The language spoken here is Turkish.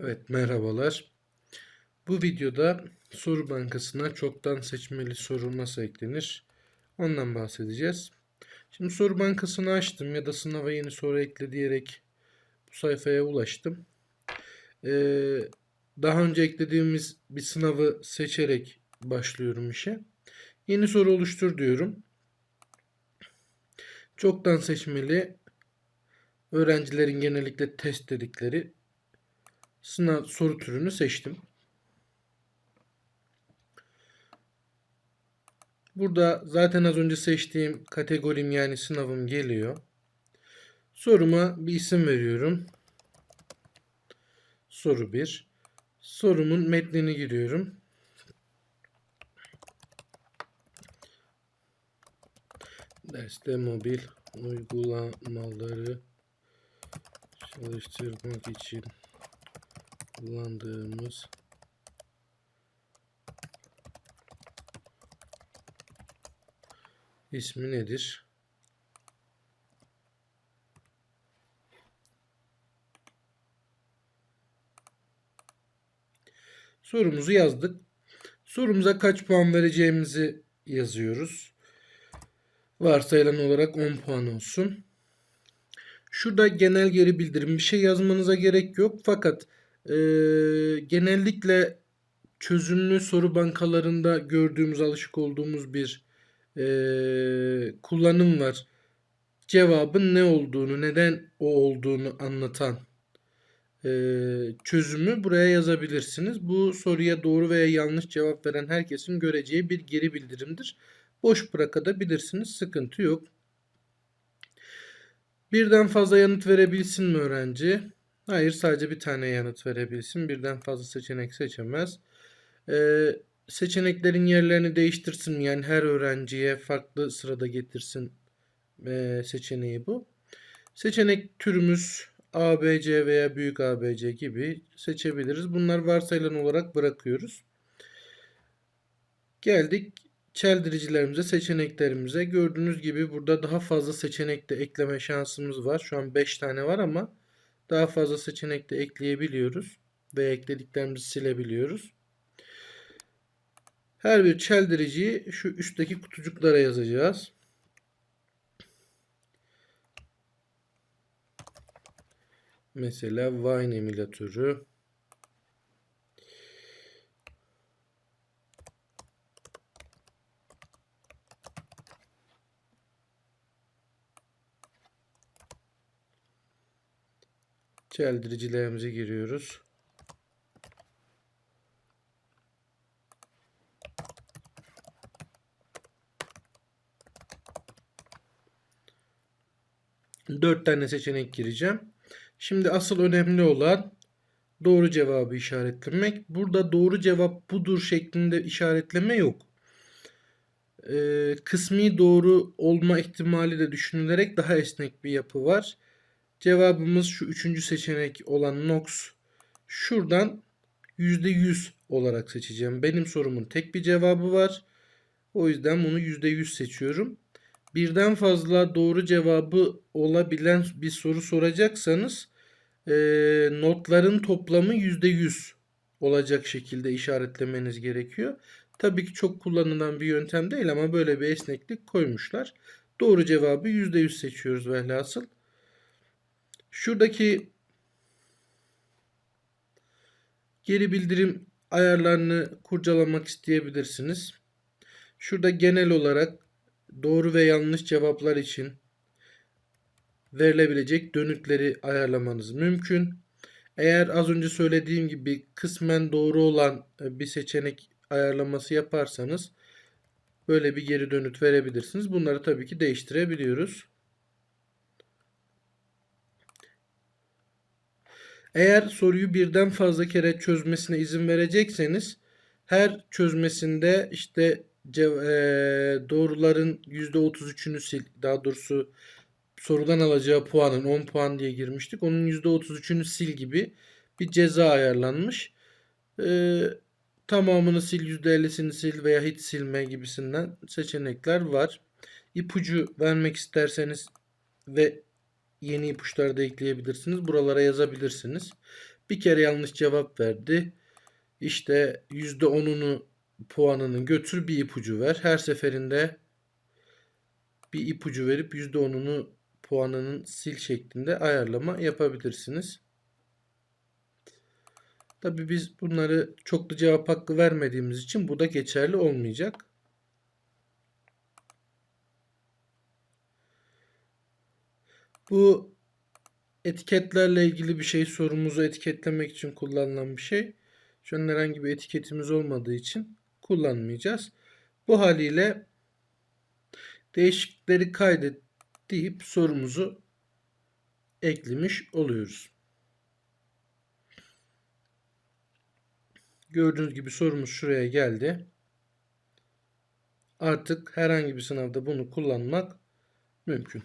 Evet merhabalar. Bu videoda soru bankasına çoktan seçmeli soru nasıl eklenir? Ondan bahsedeceğiz. Şimdi soru bankasını açtım ya da sınava yeni soru ekle diyerek bu sayfaya ulaştım. Ee, daha önce eklediğimiz bir sınavı seçerek başlıyorum işe. Yeni soru oluştur diyorum. Çoktan seçmeli öğrencilerin genellikle test dedikleri sınav soru türünü seçtim. Burada zaten az önce seçtiğim kategorim yani sınavım geliyor. Soruma bir isim veriyorum. Soru 1. Sorumun metnini giriyorum. Derste mobil uygulamaları çalıştırmak için kullandığımız ismi nedir? Sorumuzu yazdık. Sorumuza kaç puan vereceğimizi yazıyoruz. Varsayılan olarak 10 puan olsun. Şurada genel geri bildirim bir şey yazmanıza gerek yok. Fakat e, genellikle çözümlü soru bankalarında gördüğümüz, alışık olduğumuz bir e, kullanım var. Cevabın ne olduğunu, neden o olduğunu anlatan e, çözümü buraya yazabilirsiniz. Bu soruya doğru veya yanlış cevap veren herkesin göreceği bir geri bildirimdir. Boş bırakabilirsiniz, sıkıntı yok. Birden fazla yanıt verebilsin mi öğrenci? Hayır sadece bir tane yanıt verebilsin. Birden fazla seçenek seçemez. Ee, seçeneklerin yerlerini değiştirsin? Yani her öğrenciye farklı sırada getirsin ee, seçeneği bu. Seçenek türümüz A, B, C veya büyük A, B, C gibi seçebiliriz. Bunlar varsayılan olarak bırakıyoruz. Geldik çeldiricilerimize, seçeneklerimize. Gördüğünüz gibi burada daha fazla seçenek de ekleme şansımız var. Şu an 5 tane var ama daha fazla seçenek de ekleyebiliyoruz. Ve eklediklerimizi silebiliyoruz. Her bir çeldiriciyi şu üstteki kutucuklara yazacağız. Mesela Wine emülatörü. Çeldiricilerimize giriyoruz. Dört tane seçenek gireceğim. Şimdi asıl önemli olan doğru cevabı işaretlemek. Burada doğru cevap budur şeklinde işaretleme yok. Ee, kısmi doğru olma ihtimali de düşünülerek daha esnek bir yapı var. Cevabımız şu üçüncü seçenek olan Nox. Şuradan %100 olarak seçeceğim. Benim sorumun tek bir cevabı var. O yüzden bunu %100 seçiyorum. Birden fazla doğru cevabı olabilen bir soru soracaksanız e, notların toplamı %100 olacak şekilde işaretlemeniz gerekiyor. Tabii ki çok kullanılan bir yöntem değil ama böyle bir esneklik koymuşlar. Doğru cevabı %100 seçiyoruz velhasıl. Şuradaki geri bildirim ayarlarını kurcalamak isteyebilirsiniz. Şurada genel olarak doğru ve yanlış cevaplar için verilebilecek dönütleri ayarlamanız mümkün. Eğer az önce söylediğim gibi kısmen doğru olan bir seçenek ayarlaması yaparsanız böyle bir geri dönüt verebilirsiniz. Bunları tabii ki değiştirebiliyoruz. Eğer soruyu birden fazla kere çözmesine izin verecekseniz her çözmesinde işte doğruların %33'ünü sil daha doğrusu sorudan alacağı puanın 10 puan diye girmiştik. Onun %33'ünü sil gibi bir ceza ayarlanmış. Ee, tamamını sil, %50'sini sil veya hiç silme gibisinden seçenekler var. İpucu vermek isterseniz ve yeni ipuçları da ekleyebilirsiniz. Buralara yazabilirsiniz. Bir kere yanlış cevap verdi. İşte %10'unu puanının götür bir ipucu ver. Her seferinde bir ipucu verip %10'unu puanının sil şeklinde ayarlama yapabilirsiniz. Tabi biz bunları çoklu cevap hakkı vermediğimiz için bu da geçerli olmayacak. Bu etiketlerle ilgili bir şey sorumuzu etiketlemek için kullanılan bir şey. Şu an herhangi bir etiketimiz olmadığı için kullanmayacağız. Bu haliyle değişiklikleri kaydet deyip sorumuzu eklemiş oluyoruz. Gördüğünüz gibi sorumuz şuraya geldi. Artık herhangi bir sınavda bunu kullanmak mümkün.